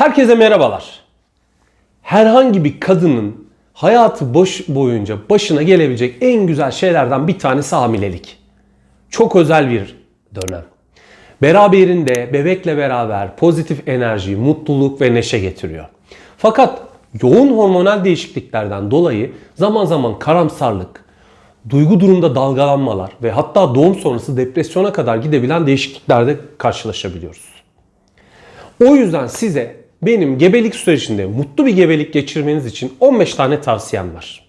Herkese merhabalar. Herhangi bir kadının hayatı boş boyunca başına gelebilecek en güzel şeylerden bir tanesi hamilelik. Çok özel bir dönem. Beraberinde bebekle beraber pozitif enerji, mutluluk ve neşe getiriyor. Fakat yoğun hormonal değişikliklerden dolayı zaman zaman karamsarlık, duygu durumda dalgalanmalar ve hatta doğum sonrası depresyona kadar gidebilen değişikliklerde karşılaşabiliyoruz. O yüzden size benim gebelik sürecinde mutlu bir gebelik geçirmeniz için 15 tane tavsiyem var.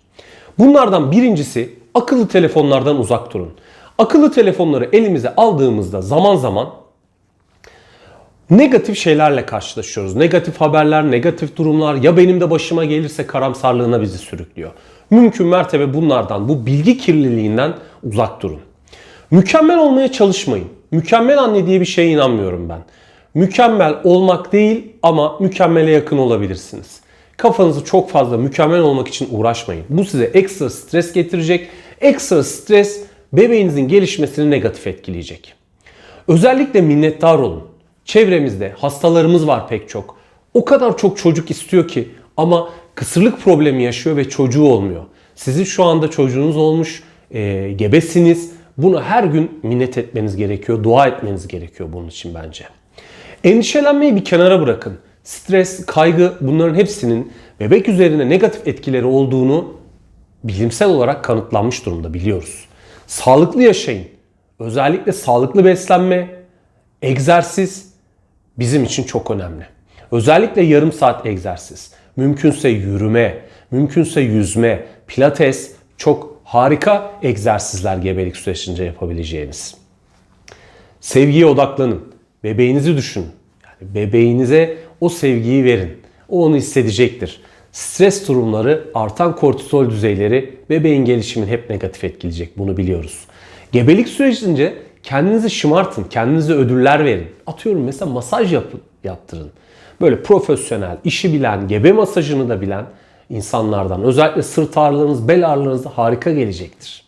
Bunlardan birincisi akıllı telefonlardan uzak durun. Akıllı telefonları elimize aldığımızda zaman zaman negatif şeylerle karşılaşıyoruz. Negatif haberler, negatif durumlar ya benim de başıma gelirse karamsarlığına bizi sürüklüyor. Mümkün mertebe bunlardan, bu bilgi kirliliğinden uzak durun. Mükemmel olmaya çalışmayın. Mükemmel anne diye bir şeye inanmıyorum ben. Mükemmel olmak değil ama mükemmele yakın olabilirsiniz. Kafanızı çok fazla mükemmel olmak için uğraşmayın. Bu size ekstra stres getirecek. Ekstra stres bebeğinizin gelişmesini negatif etkileyecek. Özellikle minnettar olun. Çevremizde hastalarımız var pek çok. O kadar çok çocuk istiyor ki ama kısırlık problemi yaşıyor ve çocuğu olmuyor. Sizin şu anda çocuğunuz olmuş, e, gebesiniz. Bunu her gün minnet etmeniz gerekiyor, dua etmeniz gerekiyor bunun için bence. Endişelenmeyi bir kenara bırakın. Stres, kaygı bunların hepsinin bebek üzerine negatif etkileri olduğunu bilimsel olarak kanıtlanmış durumda biliyoruz. Sağlıklı yaşayın. Özellikle sağlıklı beslenme, egzersiz bizim için çok önemli. Özellikle yarım saat egzersiz, mümkünse yürüme, mümkünse yüzme, pilates çok harika egzersizler gebelik sürecince yapabileceğiniz. Sevgiye odaklanın. Bebeğinizi düşünün. Yani bebeğinize o sevgiyi verin. O onu hissedecektir. Stres durumları, artan kortizol düzeyleri bebeğin gelişimini hep negatif etkileyecek. Bunu biliyoruz. Gebelik sürecince kendinizi şımartın, kendinize ödüller verin. Atıyorum mesela masaj yapın, yaptırın. Böyle profesyonel, işi bilen, gebe masajını da bilen insanlardan özellikle sırt ağrılarınız, bel ağrılarınız harika gelecektir.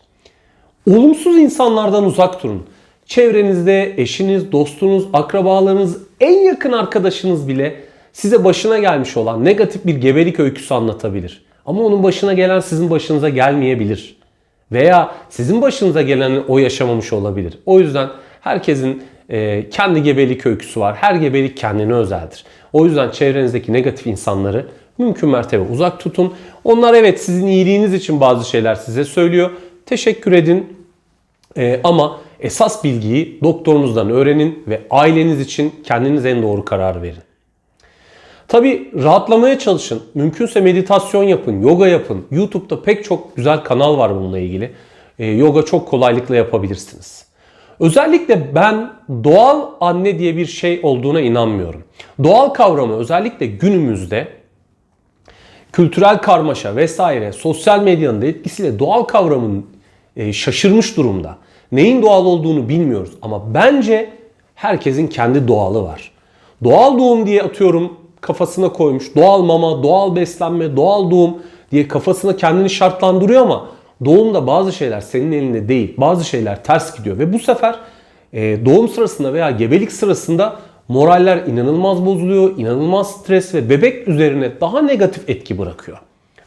Olumsuz insanlardan uzak durun. Çevrenizde eşiniz, dostunuz, akrabalarınız, en yakın arkadaşınız bile size başına gelmiş olan negatif bir gebelik öyküsü anlatabilir. Ama onun başına gelen sizin başınıza gelmeyebilir. Veya sizin başınıza geleni o yaşamamış olabilir. O yüzden herkesin e, kendi gebelik öyküsü var. Her gebelik kendine özeldir. O yüzden çevrenizdeki negatif insanları mümkün mertebe uzak tutun. Onlar evet sizin iyiliğiniz için bazı şeyler size söylüyor. Teşekkür edin. E, ama esas bilgiyi doktorunuzdan öğrenin ve aileniz için kendiniz en doğru kararı verin. Tabi rahatlamaya çalışın. Mümkünse meditasyon yapın, yoga yapın. YouTube'da pek çok güzel kanal var bununla ilgili. E, yoga çok kolaylıkla yapabilirsiniz. Özellikle ben doğal anne diye bir şey olduğuna inanmıyorum. Doğal kavramı özellikle günümüzde kültürel karmaşa vesaire sosyal medyanın da etkisiyle doğal kavramın e, şaşırmış durumda. Neyin doğal olduğunu bilmiyoruz ama bence herkesin kendi doğalı var. Doğal doğum diye atıyorum kafasına koymuş. Doğal mama, doğal beslenme, doğal doğum diye kafasına kendini şartlandırıyor ama doğumda bazı şeyler senin elinde değil. Bazı şeyler ters gidiyor ve bu sefer e, doğum sırasında veya gebelik sırasında moraller inanılmaz bozuluyor, inanılmaz stres ve bebek üzerine daha negatif etki bırakıyor.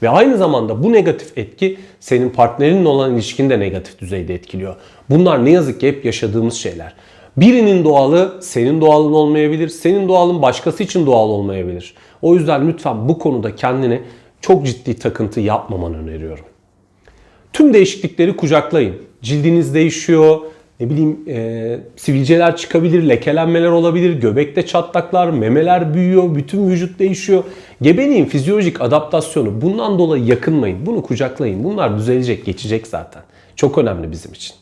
Ve aynı zamanda bu negatif etki senin partnerinle olan ilişkini de negatif düzeyde etkiliyor. Bunlar ne yazık ki hep yaşadığımız şeyler. Birinin doğalı senin doğalın olmayabilir, senin doğalın başkası için doğal olmayabilir. O yüzden lütfen bu konuda kendine çok ciddi takıntı yapmamanı öneriyorum. Tüm değişiklikleri kucaklayın. Cildiniz değişiyor, ne bileyim e, sivilceler çıkabilir, lekelenmeler olabilir, göbekte çatlaklar, memeler büyüyor, bütün vücut değişiyor. Gebeliğin fizyolojik adaptasyonu bundan dolayı yakınmayın. Bunu kucaklayın. Bunlar düzelecek, geçecek zaten. Çok önemli bizim için.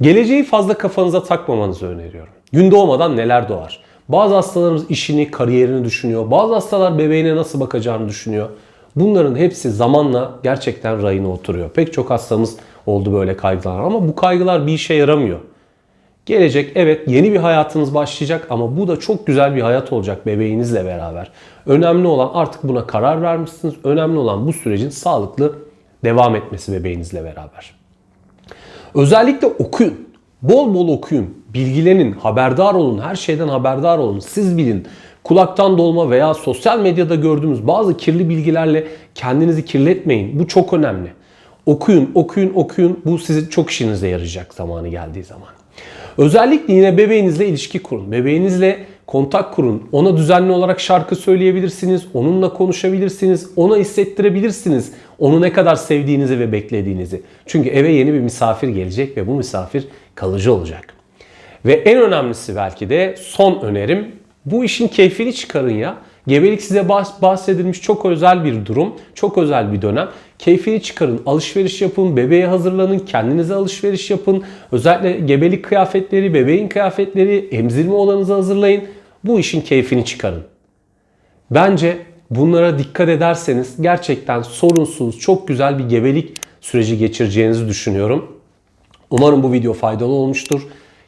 Geleceği fazla kafanıza takmamanızı öneriyorum. Gün doğmadan neler doğar? Bazı hastalarımız işini, kariyerini düşünüyor. Bazı hastalar bebeğine nasıl bakacağını düşünüyor. Bunların hepsi zamanla gerçekten rayına oturuyor. Pek çok hastamız oldu böyle kaygılar ama bu kaygılar bir işe yaramıyor. Gelecek evet yeni bir hayatınız başlayacak ama bu da çok güzel bir hayat olacak bebeğinizle beraber. Önemli olan artık buna karar vermişsiniz. Önemli olan bu sürecin sağlıklı devam etmesi bebeğinizle beraber. Özellikle okuyun. Bol bol okuyun. Bilgilenin, haberdar olun, her şeyden haberdar olun. Siz bilin. kulaktan dolma veya sosyal medyada gördüğümüz bazı kirli bilgilerle kendinizi kirletmeyin. Bu çok önemli. Okuyun, okuyun, okuyun. Bu sizin çok işinize yarayacak zamanı geldiği zaman. Özellikle yine bebeğinizle ilişki kurun. Bebeğinizle kontak kurun. Ona düzenli olarak şarkı söyleyebilirsiniz. Onunla konuşabilirsiniz. Ona hissettirebilirsiniz. Onu ne kadar sevdiğinizi ve beklediğinizi. Çünkü eve yeni bir misafir gelecek ve bu misafir kalıcı olacak. Ve en önemlisi belki de son önerim bu işin keyfini çıkarın ya. Gebelik size bahs- bahsedilmiş çok özel bir durum, çok özel bir dönem. Keyfini çıkarın, alışveriş yapın, bebeğe hazırlanın, kendinize alışveriş yapın. Özellikle gebelik kıyafetleri, bebeğin kıyafetleri, emzirme olanınızı hazırlayın. Bu işin keyfini çıkarın. Bence bunlara dikkat ederseniz gerçekten sorunsuz, çok güzel bir gebelik süreci geçireceğinizi düşünüyorum. Umarım bu video faydalı olmuştur.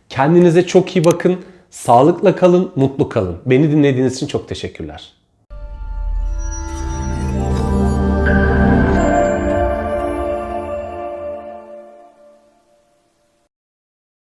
Kendinize çok iyi bakın. Sağlıkla kalın, mutlu kalın. Beni dinlediğiniz için çok teşekkürler.